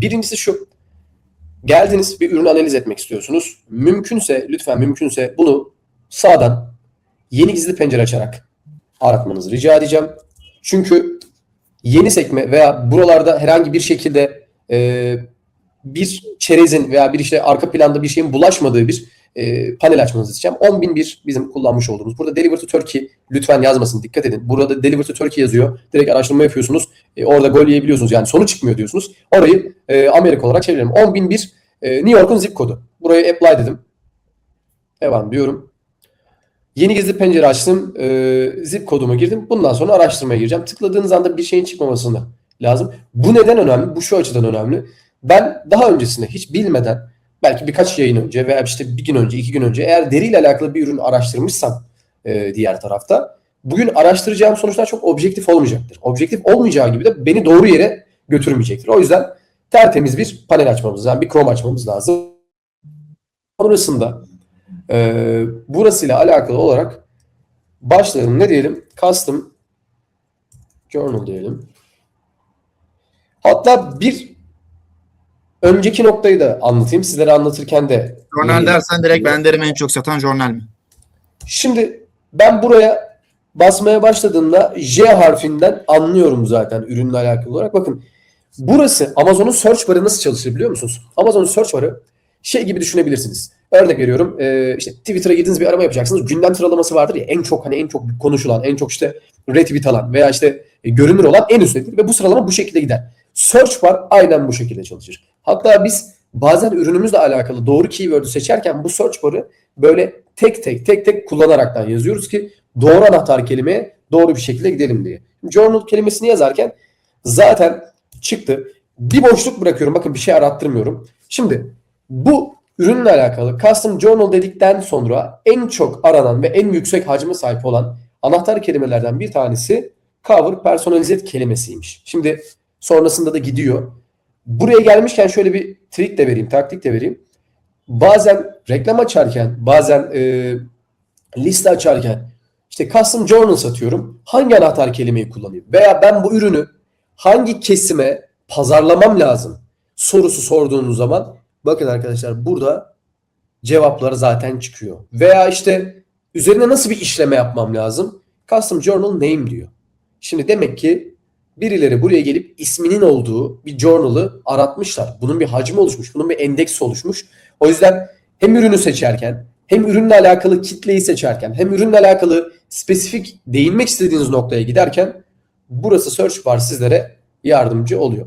Birincisi şu. Geldiniz bir ürünü analiz etmek istiyorsunuz. Mümkünse lütfen mümkünse bunu sağdan yeni gizli pencere açarak aratmanızı rica edeceğim. Çünkü yeni sekme veya buralarda herhangi bir şekilde e, bir çerezin veya bir işte arka planda bir şeyin bulaşmadığı bir e, panel açmanızı isteyeceğim. 10.001 bizim kullanmış olduğumuz. Burada Deliver to Turkey lütfen yazmasın dikkat edin. Burada Deliver to Turkey yazıyor. Direkt araştırma yapıyorsunuz. E, orada gol yiyebiliyorsunuz. Yani sonu çıkmıyor diyorsunuz. Orayı e, Amerika olarak çevirelim. 10.001 e, New York'un zip kodu. Burayı apply dedim. Devam diyorum. Yeni gizli pencere açtım. E, zip kodumu girdim. Bundan sonra araştırmaya gireceğim. Tıkladığınız anda bir şeyin çıkmamasını lazım. Bu neden önemli? Bu şu açıdan önemli. Ben daha öncesinde hiç bilmeden belki birkaç yayın önce veya işte bir gün önce, iki gün önce eğer deriyle alakalı bir ürün araştırmışsam e, diğer tarafta bugün araştıracağım sonuçlar çok objektif olmayacaktır. Objektif olmayacağı gibi de beni doğru yere götürmeyecektir. O yüzden tertemiz bir panel açmamız lazım, bir Chrome açmamız lazım. Sonrasında e, burasıyla alakalı olarak başlayalım. Ne diyelim? Custom Journal diyelim. Hatta bir önceki noktayı da anlatayım. Sizlere anlatırken de. Jurnal dersen direkt ben derim en çok satan jurnal mi? Şimdi ben buraya basmaya başladığımda J harfinden anlıyorum zaten ürünle alakalı olarak. Bakın burası Amazon'un search barı nasıl çalışır biliyor musunuz? Amazon'un search barı şey gibi düşünebilirsiniz. Örnek veriyorum e, işte Twitter'a girdiğiniz bir arama yapacaksınız. Gündem sıralaması vardır ya en çok hani en çok konuşulan, en çok işte retweet alan veya işte e, görünür olan en üsttedir ve bu sıralama bu şekilde gider. Search bar aynen bu şekilde çalışır. Hatta biz bazen ürünümüzle alakalı doğru keyword'ü seçerken bu search bar'ı böyle tek tek tek tek kullanaraktan yazıyoruz ki doğru anahtar kelimeye doğru bir şekilde gidelim diye. Journal kelimesini yazarken zaten çıktı. Bir boşluk bırakıyorum. Bakın bir şey arattırmıyorum. Şimdi bu ürünle alakalı custom journal dedikten sonra en çok aranan ve en yüksek hacme sahip olan anahtar kelimelerden bir tanesi cover personalized kelimesiymiş. Şimdi sonrasında da gidiyor. Buraya gelmişken şöyle bir trik de vereyim, taktik de vereyim. Bazen reklam açarken, bazen e, liste açarken işte custom journal satıyorum. Hangi anahtar kelimeyi kullanayım? Veya ben bu ürünü hangi kesime pazarlamam lazım? Sorusu sorduğunuz zaman bakın arkadaşlar burada cevaplar zaten çıkıyor. Veya işte üzerine nasıl bir işleme yapmam lazım? Custom journal name diyor. Şimdi demek ki birileri buraya gelip isminin olduğu bir journal'ı aratmışlar. Bunun bir hacmi oluşmuş. Bunun bir endeksi oluşmuş. O yüzden hem ürünü seçerken hem ürünle alakalı kitleyi seçerken hem ürünle alakalı spesifik değinmek istediğiniz noktaya giderken burası search bar sizlere yardımcı oluyor.